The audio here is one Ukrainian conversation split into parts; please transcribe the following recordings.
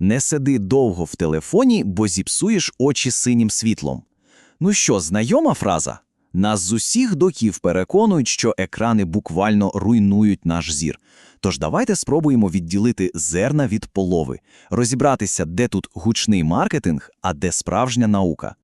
Не сиди довго в телефоні, бо зіпсуєш очі синім світлом. Ну що, знайома фраза? Нас з усіх доків переконують, що екрани буквально руйнують наш зір. Тож давайте спробуємо відділити зерна від полови, розібратися, де тут гучний маркетинг, а де справжня наука.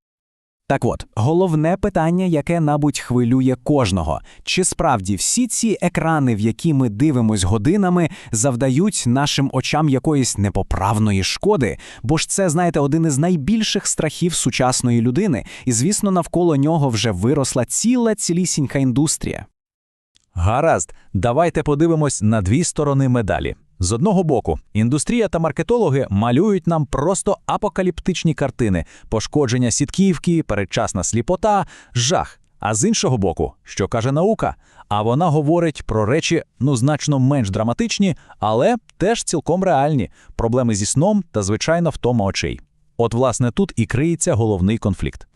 Так от, головне питання, яке, мабуть, хвилює кожного: чи справді всі ці екрани, в які ми дивимось годинами, завдають нашим очам якоїсь непоправної шкоди? Бо ж це, знаєте, один із найбільших страхів сучасної людини, і, звісно, навколо нього вже виросла ціла цілісінька індустрія. Гаразд, давайте подивимось на дві сторони медалі. З одного боку, індустрія та маркетологи малюють нам просто апокаліптичні картини, пошкодження сітківки, передчасна сліпота, жах. А з іншого боку, що каже наука? А вона говорить про речі ну значно менш драматичні, але теж цілком реальні проблеми зі сном та звичайно втома очей. От, власне, тут і криється головний конфлікт.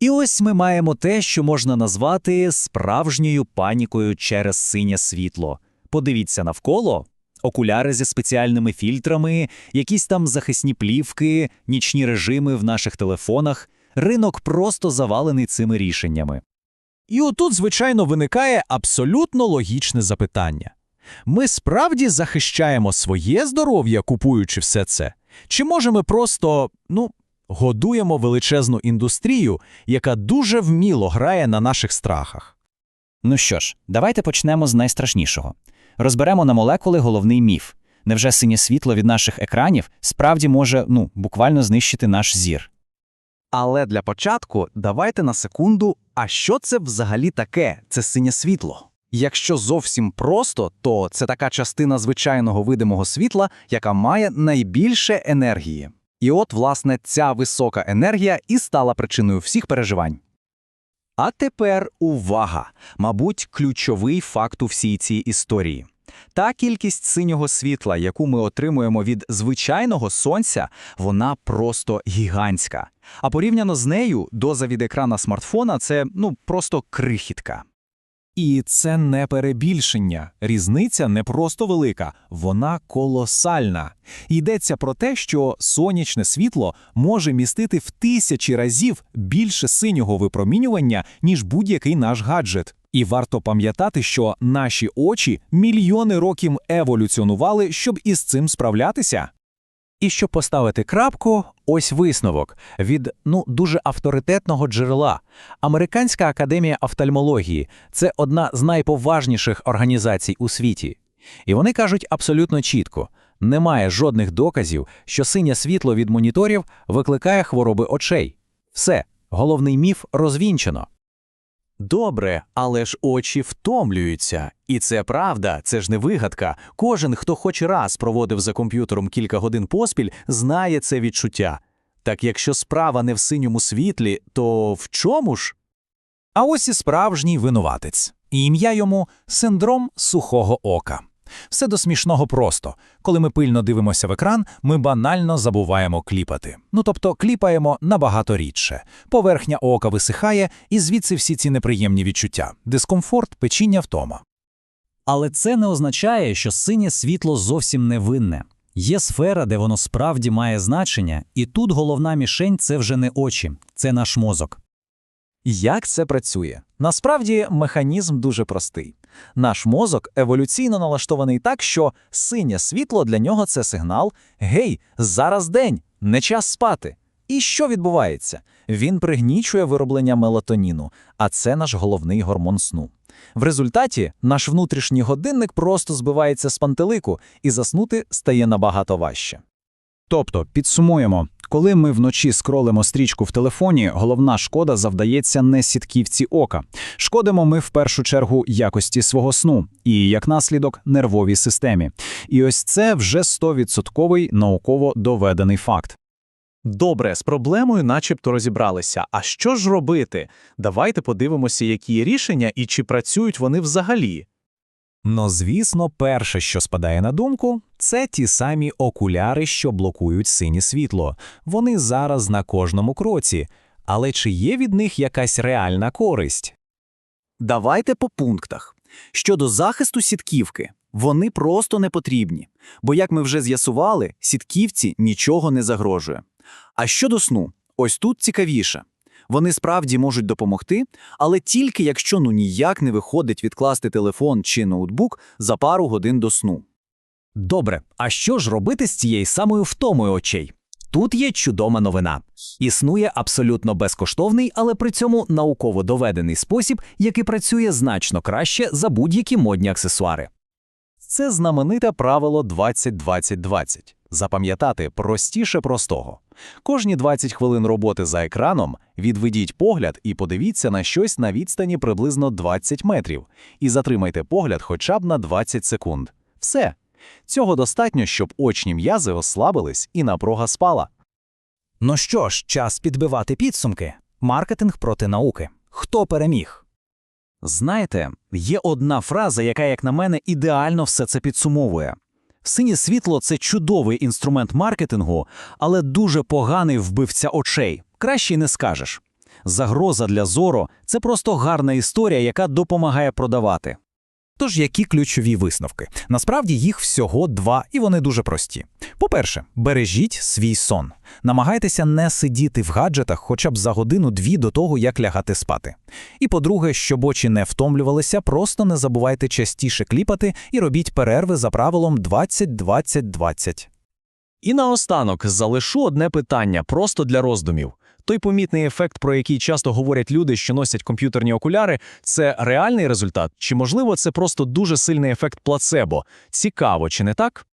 І ось ми маємо те, що можна назвати справжньою панікою через синє світло. Подивіться навколо. Окуляри зі спеціальними фільтрами, якісь там захисні плівки, нічні режими в наших телефонах. Ринок просто завалений цими рішеннями. І отут, звичайно, виникає абсолютно логічне запитання. Ми справді захищаємо своє здоров'я, купуючи все це? Чи може ми просто, ну, годуємо величезну індустрію, яка дуже вміло грає на наших страхах? Ну що ж, давайте почнемо з найстрашнішого. Розберемо на молекули головний міф. Невже синє світло від наших екранів справді може, ну, буквально знищити наш зір? Але для початку давайте на секунду, а що це взагалі таке, це синє світло? Якщо зовсім просто, то це така частина звичайного видимого світла, яка має найбільше енергії. І от, власне, ця висока енергія і стала причиною всіх переживань. А тепер увага! Мабуть, ключовий факт у всій цій історії. Та кількість синього світла, яку ми отримуємо від звичайного сонця, вона просто гігантська. А порівняно з нею, доза від екрана смартфона це ну просто крихітка. І це не перебільшення. Різниця не просто велика, вона колосальна. Йдеться про те, що сонячне світло може містити в тисячі разів більше синього випромінювання, ніж будь-який наш гаджет. І варто пам'ятати, що наші очі мільйони років еволюціонували, щоб із цим справлятися. І щоб поставити крапку, ось висновок від ну дуже авторитетного джерела. Американська академія офтальмології це одна з найповажніших організацій у світі. І вони кажуть абсолютно чітко: немає жодних доказів, що синє світло від моніторів викликає хвороби очей. Все, головний міф розвінчено. Добре, але ж очі втомлюються. І це правда, це ж не вигадка. Кожен, хто хоч раз проводив за комп'ютером кілька годин поспіль, знає це відчуття. Так якщо справа не в синьому світлі, то в чому ж? А ось і справжній винуватець. І ім'я йому синдром сухого ока. Все до смішного просто. Коли ми пильно дивимося в екран, ми банально забуваємо кліпати. Ну тобто кліпаємо набагато рідше. Поверхня ока висихає, і звідси всі ці неприємні відчуття: дискомфорт, печіння, втома. Але це не означає, що синє світло зовсім невинне. Є сфера, де воно справді має значення, і тут головна мішень це вже не очі, це наш мозок. Як це працює? Насправді механізм дуже простий. Наш мозок еволюційно налаштований так, що синє світло для нього це сигнал Гей, зараз день, не час спати. І що відбувається? Він пригнічує вироблення мелатоніну, а це наш головний гормон сну. В результаті наш внутрішній годинник просто збивається з пантелику, і заснути стає набагато важче. Тобто, підсумуємо, коли ми вночі скролимо стрічку в телефоні, головна шкода завдається не сітківці ока. Шкодимо ми в першу чергу якості свого сну і, як наслідок, нервовій системі. І ось це вже 100% науково доведений факт. Добре, з проблемою начебто розібралися. А що ж робити? Давайте подивимося, які рішення і чи працюють вони взагалі. Ну, звісно, перше, що спадає на думку, це ті самі окуляри, що блокують синє світло. Вони зараз на кожному кроці. Але чи є від них якась реальна користь? Давайте по пунктах. Щодо захисту сітківки, Вони просто не потрібні. Бо, як ми вже з'ясували, сітківці нічого не загрожує. А щодо сну, ось тут цікавіше. Вони справді можуть допомогти, але тільки якщо ну ніяк не виходить відкласти телефон чи ноутбук за пару годин до сну. Добре, а що ж робити з цією самою втомою очей? Тут є чудова новина. Існує абсолютно безкоштовний, але при цьому науково доведений спосіб, який працює значно краще за будь-які модні аксесуари. Це знамените правило 20-20-20. Запам'ятати простіше простого. Кожні 20 хвилин роботи за екраном відведіть погляд і подивіться на щось на відстані приблизно 20 метрів. І затримайте погляд хоча б на 20 секунд. Все. Цього достатньо, щоб очні м'язи ослабились і напруга спала. Ну що ж, час підбивати підсумки. Маркетинг проти науки. Хто переміг? Знаєте, є одна фраза, яка, як на мене, ідеально все це підсумовує. Синє світло це чудовий інструмент маркетингу, але дуже поганий вбивця очей. Краще й не скажеш. Загроза для зору це просто гарна історія, яка допомагає продавати. Тож, які ключові висновки? Насправді їх всього два, і вони дуже прості. По-перше, бережіть свій сон. Намагайтеся не сидіти в гаджетах хоча б за годину-дві до того, як лягати спати. І по-друге, щоб очі не втомлювалися, просто не забувайте частіше кліпати і робіть перерви за правилом 20-20-20. І наостанок залишу одне питання просто для роздумів. Той помітний ефект, про який часто говорять люди, що носять комп'ютерні окуляри, це реальний результат? Чи можливо це просто дуже сильний ефект плацебо? Цікаво, чи не так?